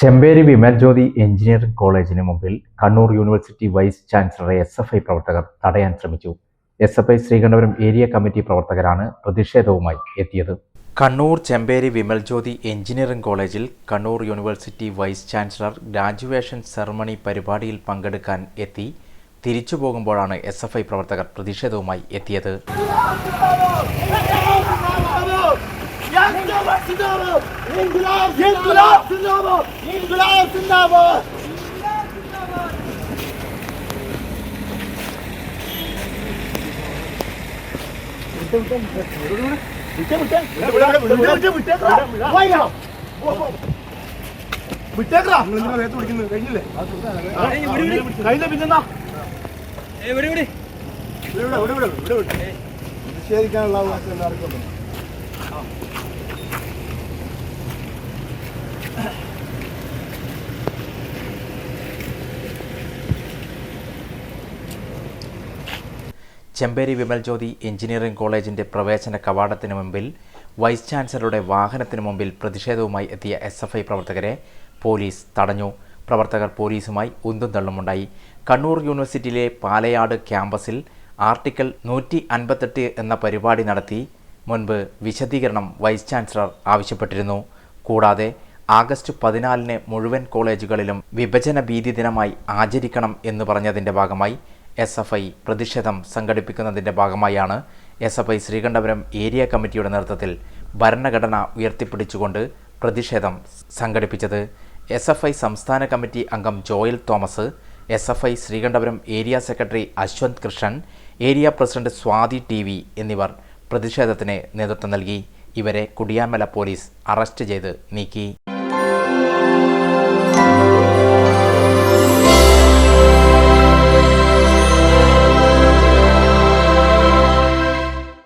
Chemperi Vimal Jyothi engineering കോളേജിന് മുമ്പിൽ Kannur university vice ചാൻസലറെ എസ് എഫ് ഐ പ്രവർത്തകർ തടയാൻ ശ്രമിച്ചു. S F I Sreekandapuram area committee പ്രവർത്തകരാണ് പ്രതിഷേധവുമായി എത്തിയത്. കണ്ണൂർ ചെമ്പേരി വിമൽ ജ്യോതി എഞ്ചിനീയറിംഗ് കോളേജിൽ Kannur university vice chancellor graduation ceremony പരിപാടിയിൽ പങ്കെടുക്കാൻ എത്തി. തിരിച്ചു പോകുമ്പോഴാണ് എസ് എഫ് ഐ പ്രവർത്തകർ പ്രതിഷേധവുമായി എത്തിയത്. Zindabad! İnkılap Zindabad! İnkılap Zindabad! വിട്ടേക്കറാ കഴിഞ്ഞില്ലേ കഴിഞ്ഞ പിന്നെന്നാ ഇവിടെ ഇവിടെ ഇവിടെ ഇവിടെ ഇവിടെ നിഷേധിക്കാനുള്ള അവകാശം എല്ലാവർക്കും ചെമ്പേരി വിമൽ ജ്യോതി എഞ്ചിനീയറിംഗ് കോളേജിന്റെ പ്രവേശന കവാടത്തിന് മുമ്പിൽ വൈസ് ചാൻസലറുടെ വാഹനത്തിന് മുമ്പിൽ പ്രതിഷേധവുമായി എത്തിയ എസ് എഫ് ഐ പ്രവർത്തകരെ പോലീസ് തടഞ്ഞു. പ്രവർത്തകർ പോലീസുമായി ഉന്തും തള്ളുമുണ്ടായി. കണ്ണൂർ യൂണിവേഴ്സിറ്റിയിലെ പാലയാട് ക്യാമ്പസിൽ ആർട്ടിക്കിൾ നൂറ്റി അൻപത്തെട്ട് എന്ന പരിപാടി നടത്തി മുൻപ് വിശദീകരണം വൈസ് ചാൻസലർ ആവശ്യപ്പെട്ടിരുന്നു. കൂടാതെ ആഗസ്റ്റ് പതിനാലിന് മുഴുവൻ കോളേജുകളിലും വിഭജന ഭീതി ദിനമായി ആചരിക്കണം എന്ന് പറഞ്ഞതിന്റെ ഭാഗമായി എസ് എഫ് ഐ പ്രതിഷേധം സംഘടിപ്പിക്കുന്നതിന്റെ ഭാഗമായാണ് S F I Sreekandapuram area കമ്മിറ്റിയുടെ നേതൃത്വത്തിൽ ഭരണഘടന ഉയർത്തിപ്പിടിച്ചുകൊണ്ട് പ്രതിഷേധം സംഘടിപ്പിച്ചത്. എസ് എഫ് ഐ സംസ്ഥാന കമ്മിറ്റി അംഗം Joel Thomas S F I Sreekandapuram area secretary Ashwanth Krishnan area president Swathi T V എന്നിവർ പ്രതിഷേധത്തിന് നേതൃത്വം നൽകി. ഇവരെ കുടിയാമല പോലീസ് അറസ്റ്റ് ചെയ്ത് നീക്കി.